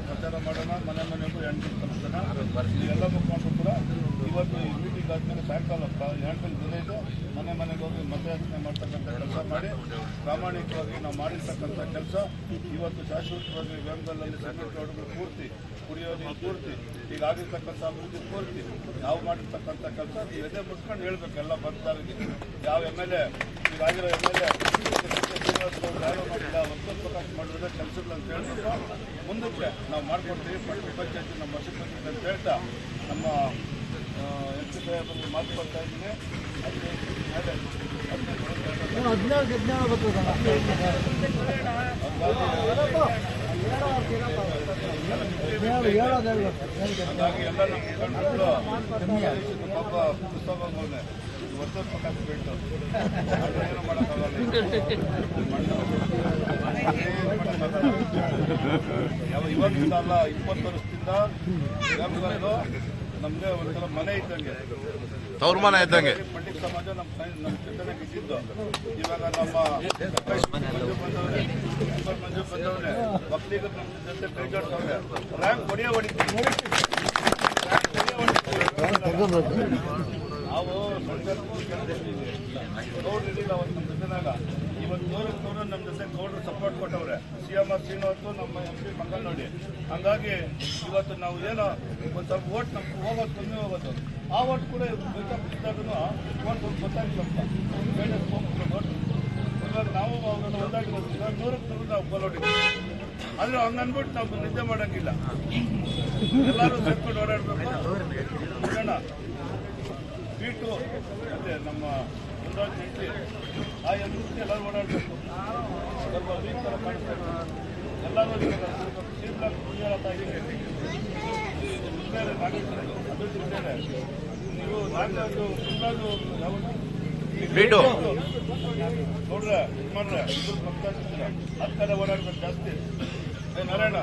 ಪ್ರಚಾರ ಮಾಡೋಣ ಮನೆ ಮನೆಗೂ ಹೆಣ್ಣಿನ ತಲುಪಿಸೋಣ ಎಲ್ಲದಕ್ಕೂ ಕೂಡ ಇವತ್ತು ಈ ಮೀಟಿಂಗ್ ಆದ್ಮೇಲೆ ಸಾಯಂಕಾಲ ಎಂಟು ದಿನ ಇದೆ. ಮನೆ ಮನೆಗೆ ಹೋಗಿ ಮತಯಾಚನೆ ಮಾಡ್ತಕ್ಕಂಥ ಕೆಲಸ ಮಾಡಿ. ಪ್ರಾಮಾಣಿಕವಾಗಿ ನಾವು ಮಾಡಿರ್ತಕ್ಕಂಥ ಕೆಲಸ. ಇವತ್ತು ಶಾಶ್ವತವಾಗಿ ವೇಮಗಲ್ಲಲ್ಲಿ ಸಂಘಟನೆಗಳು ಪೂರ್ತಿ, ಕುಡಿಯೋ ನೀರು ಪೂರ್ತಿ, ಈಗ ಆಗಿರ್ತಕ್ಕಂಥ ಅಭಿವೃದ್ಧಿ ಪೂರ್ತಿ. ನಾವು ಮಾಡಿರ್ತಕ್ಕಂಥ ಕೆಲಸ. ನೀವು ಎದೆ ಮುಟ್ಕೊಂಡು ಹೇಳ್ಬೇಕು ಎಲ್ಲ ಬರ್ತಾರಿಗೆ ಯಾವ ಎಂ ಎಲ್ ಎ, ಈಗ ಆಗಿರೋ ಎಂ ಎಲ್ ಎ ಒತ್ತಡ ಪ್ರಕಾಶ್ ಮಾಡಿದ್ರೆ ಮುಂದಕ್ಕೆ ನಾವು ಮಾಡ್ಕೊಡ್ತೀವಿ ಪಂಚಾಯತಿ ನಮ್ಮ ಅಂತ ಹೇಳ್ತಾ ನಮ್ಮ ಎಂ ಪಿ ಸಾಹೇಬರಿಗೆ ಮಾತು ಕೊಡ್ತಾ ಇದ್ದೀನಿ ಹೇಳೋದು ಹೇಳ್ಬೇಕು ಹಾಗಾಗಿ ಎಲ್ಲ ನಮ್ಮ ಪಾಪ ಬಿಟ್ಟು ಏನು ಮಾಡೋಕ್ಕಾಗಲ್ಲ ಯಾವ ಇವತ್ತಿಂದ ಅಲ್ಲ ಇಪ್ಪತ್ತು ವರ್ಷದಿಂದ ನಮ್ಗೆ ಒಂಥರ ಮನೆ ಇದ್ದಂಗೆ. ತವ್ರ ಮನೆ ಇದ್ದಂಗೆ. ಪಂಡಿತ್ ಸಮಾಜ ನಮ್ಮ ನಮ್ಮ ಜೊತೆನೆ ಇದ್ದಿದ್ದು ಇವಾಗ ನಮ್ಮ ಮಂಜು ಬಂದವ್ರೆ ಮಂಜು ಬಂದವ್ರೆ ನಮ್ಮ ಜೊತೆ ಕೈ ಜೋಡ್ಸವ್ರೆ ರ್ಯಾಂಕ್ ಹೊಡೆಯೋ ಹೊಡಿತೀವಿ. ನಾವು ಗೌಡ್ರು ಇರಲಿಲ್ಲ ಅವತ್ತು ನಮ್ಮ ಜೊತೆನಾಗ. ಇವತ್ತು ನೂರಕ್ಕೆ ನೂರು ನಮ್ಮ ಜೊತೆ ಗೌಡ್ರು ಸಪೋರ್ಟ್ ಕೊಟ್ಟವ್ರೆ. ಸಿ ಎಂ ಆರ್ ನಮ್ಮ ಎಂ ಪಿ ಮಂಗಲ್ ನೋಡಿ. ಹಂಗಾಗಿ ಇವತ್ತು ನಾವು ಏನೋ ಒಂದು ಸ್ವಲ್ಪ ಓಟ್ ನಮ್ಗೆ ಹೋಗೋದು ಕಮ್ಮಿ ಹೋಗೋದು. ಆ ಓಟ್ ಕೂಡ ಬೇಕಾಗಿದ್ದಾಗೂ ಓಟ್ ಗೊತ್ತಾಗಿಲ್ಲ ಓಟ್ ಇವಾಗ ನಾವು ಅವ್ರನ್ನ ಇವಾಗ ನೂರಕ್ಕೆ ನೂರು ನಾವು ಗೋಲೋಡಿದ್ದೀವಿ ಆದ್ರೆ ಹಂಗ ಅನ್ಬಿಟ್ಟು ನಾವು ನಿದ್ದೆ ಮಾಡಂಗಿಲ್ಲ. ಎಲ್ಲರೂ ಸೇರ್ಕೊಂಡು ಓಡಾಡ್ಬೇಕು. ಬೀಟು ಅದೇ ನಮ್ಮ ಆ ಎಲ್ಲಿ ಎಲ್ಲರೂ ಓಡಾಡಬೇಕು. ಬೀಟು. ನೋಡ್ರೆ ಮಾಡ್ರೆ ಹತ್ತು ಕಡೆ ಓಡಾಡ್ಬೇಕು ಜಾಸ್ತಿ ನಾರಾಯಣ